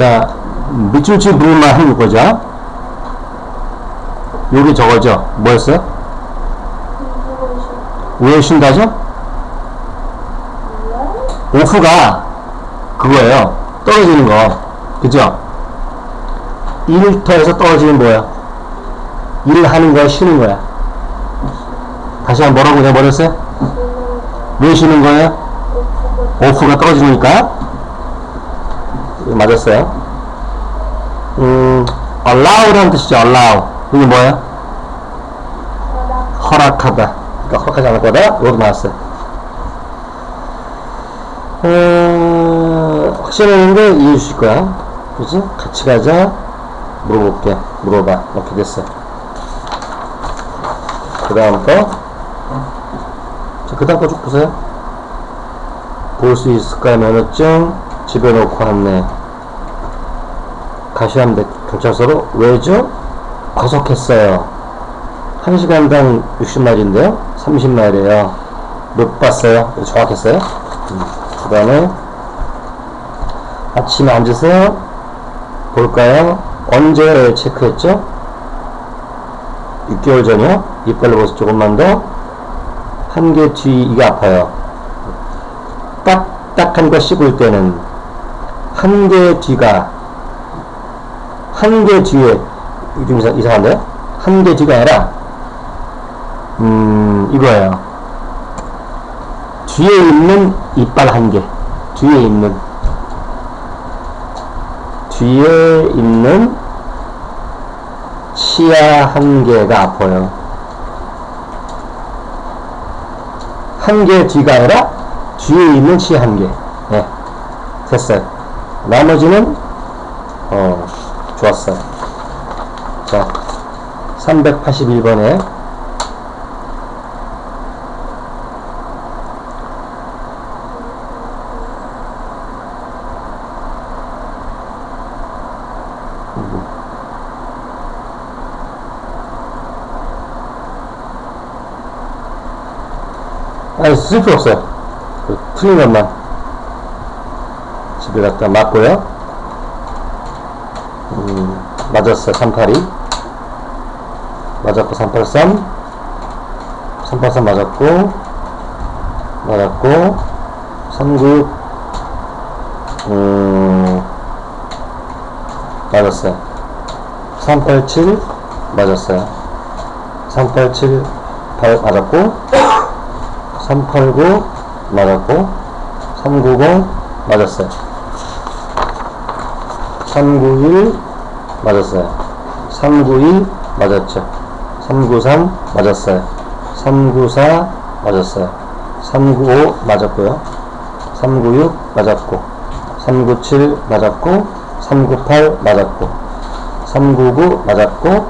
자, 밑줄치 부분만 한거 보자. 여기 저거죠? 뭐였어요? 왜 쉰다죠? 오프가 그거예요. 떨어지는 거. 그죠? 일터에서 떨어지는 뭐야? 일을 하는 거야, 쉬는 거야? 다시 한 번 뭐라고 내가 버렸어요? 왜 쉬는 거예요? 오프가 떨어지니까? 맞았어요. 음, allow라는 뜻이죠, allow. 이게 뭐예요? 허락하다. 그러니까 허락하지 않을 거다? 이것도 나왔어요. 어, 확실했는데 이해해 주실 거야. 그지? 같이 가자. 물어볼게. 물어봐. 이렇게 됐어. 그 다음 거. 자, 그 다음 거 쭉 보세요. 볼 수 있을까요? 면허증. 집에 놓고 왔네. 가시암대 경찰서로 왜죠? 과속했어요. 1시간당 60마일인데요. 30마일이에요. 못 봤어요. 정확했어요? 그 다음에 아침에 앉으세요. 볼까요? 언제 체크했죠? 6개월 전이요? 이빨로 벌써 조금만 더. 한 개 뒤, 이게 아파요. 딱딱한 거 씹을 때는 한 개 뒤가 한 개 뒤에 좀 이상, 이상한데요? 한 개 뒤가 아니라 음 이거예요. 뒤에 있는 이빨 한 개. 뒤에 있는 뒤에 있는 치아 한 개가 아파요. 한 개 뒤가 아니라 뒤에 있는 치아 한 개. 네. 됐어요. 나머지는 어 좋았어요. 자, 381번에 아니, 쓸 필요 없어요. 그 틀린 것만 집에 갖다 맞고요. 음, 맞았어요. 382. 맞았고, 383. 383 맞았고, 맞았고, 396. 음, 맞았어요. 387 맞았어요. 387 발- 맞았고, 389 맞았고 390 맞았어요 391 맞았어요 392 맞았죠 393 맞았어요 394 맞았어요 395 맞았고요 396 맞았고 397 맞았고 398 맞았고 399 맞았고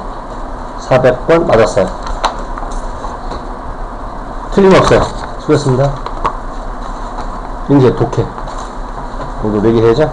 400번 맞았어요 틀림없어요. 수고했습니다. 이제 독해. 오늘 4개 해자.